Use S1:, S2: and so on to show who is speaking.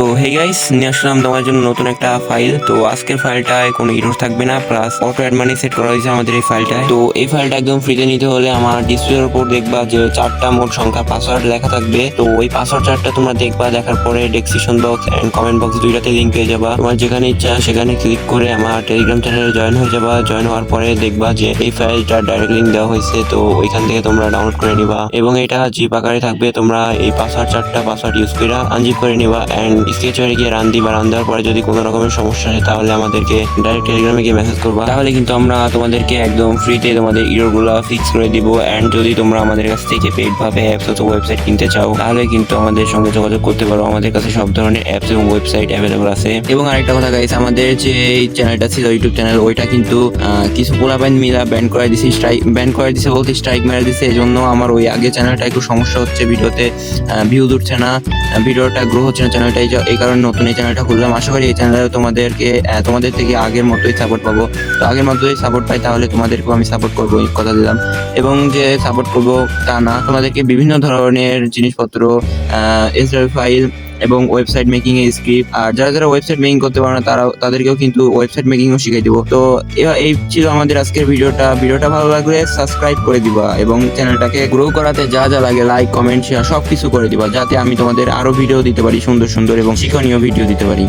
S1: Tu hey guys নিয়ে আসলাম তোমার জন্য নতুন একটা ফাইল তো আজকের ফাইলটায় কোনো ইরোর থাকবে না plus auto add money set করা হয়েছে আমাদের এই ফাইলটায় তো এই ফাইলটা একদম ফ্রিতে নিতে হলে আমার ডিসপ্লের উপর দেখবা যে চারটা মোট সংখ্যা পাসওয়ার্ড লেখা থাকবে। তো ওই পাসওয়ার্ড চারটা তোমরা দেখবা, দেখার পরে description box and comment box দুইটাতে লিঙ্ক পেয়ে যাবা। তোমার যেখানে ইচ্ছা সেখানে ক্লিক করে আমার টেলিগ্রাম চ্যানেলে জয়েন হয়ে যাবা। জয়েন হওয়ার পরে দেখবা যে এই ফাইলটা ডাইরেক্ট লিঙ্ক দেওয়া হয়েছে, তো ওইখান থেকে তোমরা ডাউনলোড করে নিবা। এবং এটা জিপ আকারে থাকবে, তোমরা এই পাসওয়ার্ড চারটা পাসওয়ার্ড ইউজ করে আনজিপ করে নিবা। এন্ড স্কেচারে গিয়ে রান দিবা রান দেওয়ার পরে যদি কোনো রকমের সমস্যা হয়, তাহলে আমাদেরকে ডাইরেক্ট টেলিগ্রামে গিয়ে মেসেজ করবা। তাহলে কিন্তু আমরা তোমাদেরকে একদম ফ্রিতে তোমাদের ইরোরগুলো ফিক্স করে দিব। অ্যান্ড যদি তোমরা আমাদের কাছ থেকে পেড ভাবে অ্যাপস অথবা ওয়েবসাইট কিনতে চাও, তাহলে কিন্তু আমাদের সঙ্গে যোগাযোগ করতে পারো। আমাদের কাছে সব ধরনের অ্যাপস এবং ওয়েবসাইট অ্যাভেলেবল আছে। এবং আরেকটা কথা গাইস আমাদের যে চ্যানেলটা ছিল ইউটিউব চ্যানেল ওইটা কিন্তু কিছু পোলাপাইন মিলা ব্যান করে দিছে স্ট্রাইক ব্যান করে দিছে বলতে স্ট্রাইক মেরে দিছে। এই জন্য আমার ওই আগে চ্যানেলটা একটু সমস্যা হচ্ছে ভিডিওতে ভিউ উঠছে না। ভিডিওটা গ্রো হচ্ছে না চ্যানেলটা এই কারণে নতুন এই চ্যানেলটা খুললাম। আশা করি এই চ্যানেলে তোমাদেরকে তোমাদের থেকে আগের মতোই সাপোর্ট পাবো। তো আগের মতোই সাপোর্ট পাই, তাহলে তোমাদেরকেও আমি সাপোর্ট করব, এই কথা দিলাম। এবং যে সাপোর্ট করব তা না, তোমাদেরকে বিভিন্ন ধরনের জিনিসপত্র ফাইল এবং ওয়েবসাইট মেকিং এর স্ক্রিপ্ট আর যারা যারা ওয়েবসাইট মেকিং করতে পারে না তারা তাদেরকেও কিন্তু ওয়েবসাইট মেকিংও শিখিয়ে দিব। তো এই ছিল আমাদের আজকের ভিডিওটা। ভিডিওটা ভালো লাগলে সাবস্ক্রাইব করে দিবা এবং চ্যানেলটাকে গ্রো করাতে যা যা লাগে লাইক কমেন্ট শেয়ার সব কিছু করে দিবা, যাতে আমি তোমাদের আরও ভিডিও দিতে পারি, সুন্দর সুন্দর এবং শিক্ষণীয় ভিডিও দিতে পারি।